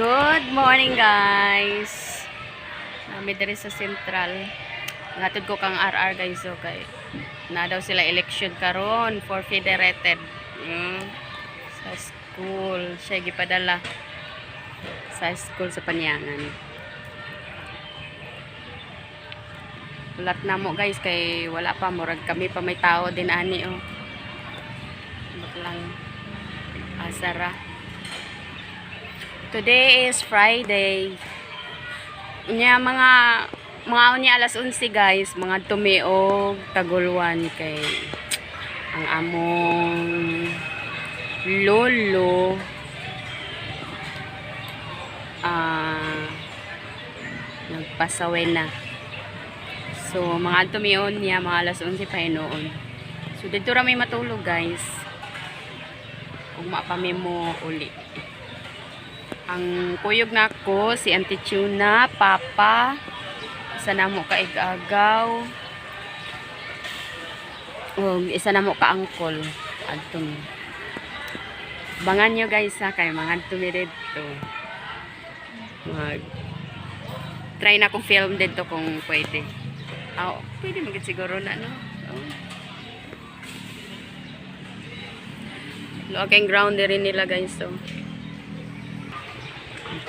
Good morning guys. Nami diri sa Central. Ngatod ko kang RR guys so kay na daw sila election karon for federated. Mm, sa school siya gipadala sa school sa Panyangan. Ulat na mo guys kay wala pa murag kami pa may tao din ani oh. Ba't lang asara. Today is Friday. Nya mga mga unya alas 11 guys, mga tumiog tagulwan kay ang among lolo ah nagpasaway na. So mga tumion niya mga alas 11 pa noon. So dito ra may matulog guys. Kung mapami mo uli. Ang kuyog na ko, si Auntie Tuna, Papa, isa na mo kaigagaw, o isa na mo ka-angkol. Adtong. Bangan nyo guys ha, kay mga tumirid to. Mag try na kong film dito kung pwede. Ah, pwede magit siguro na, no? Oh. Look ground rin nila guys, so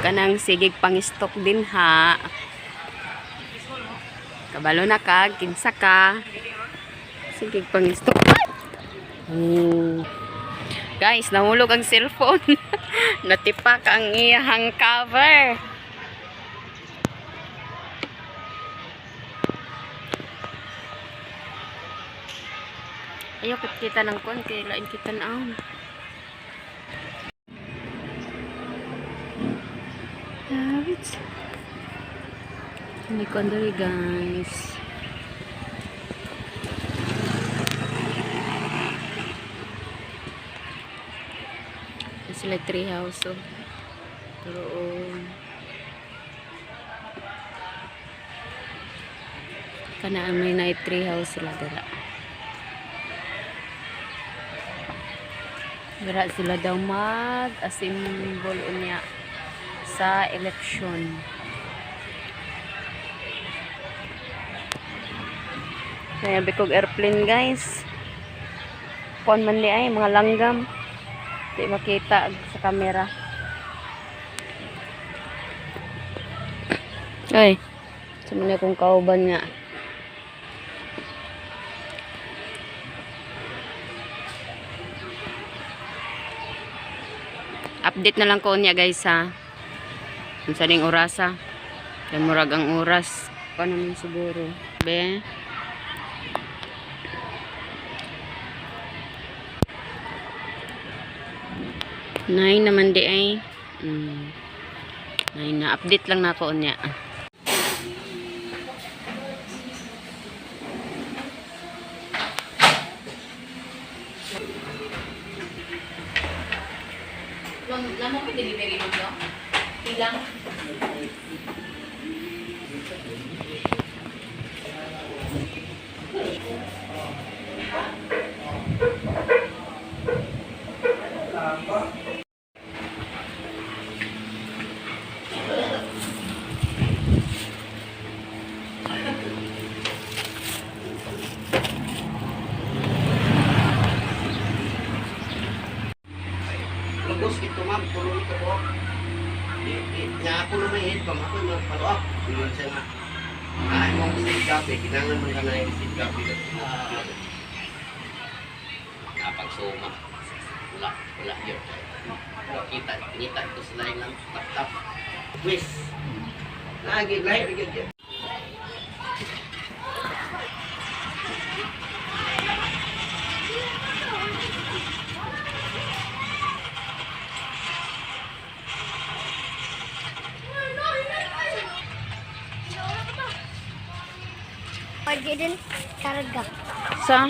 kanang sigig pang-stock din ha. Kabalo na ka, kinsa ka. Sigig pang-stock. Hmm. Guys, nahulog ang cellphone. Natipak ang iyahang cover. Ayaw kita ng konti, lain kita na Hindi ko andali guys. Sila tree house oh. Pero oh. Kanaan may night tree house sila dira. Dira sila daw mag assemble unya sa eleksyon. Kaya bikog airplane guys. Kon man li ay mga langgam. Di makita sa camera. Ay. Sumali kong kauban nga. Update na lang ko niya guys ha. Kung saan yung orasa. Yan murag ang oras. Paano man siguro. Be. Nine naman di ay. Mm. Nine na. Update lang na ko niya. Lamang ko delivery mo to? Nga ako na may head, ako yung follow up. Yun siya nga. Ah, yung seed copy, kinangan mo ka na yung seed copy. Napagsuma. Wala, wala yun. Kita, kita ito sila yung laptop. Quiz. Lagi, lahi, lagi yun. Pwede din karga. Sa?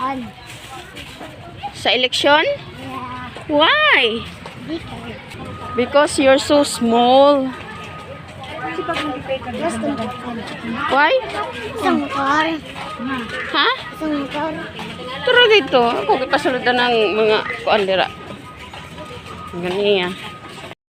On. Sa eleksyon? Yeah. Why? Because you're so small. Why? Isang motor. Ha? Isang motor. Turo dito. Ako kipasulod na ng mga kuandira. Ganyan.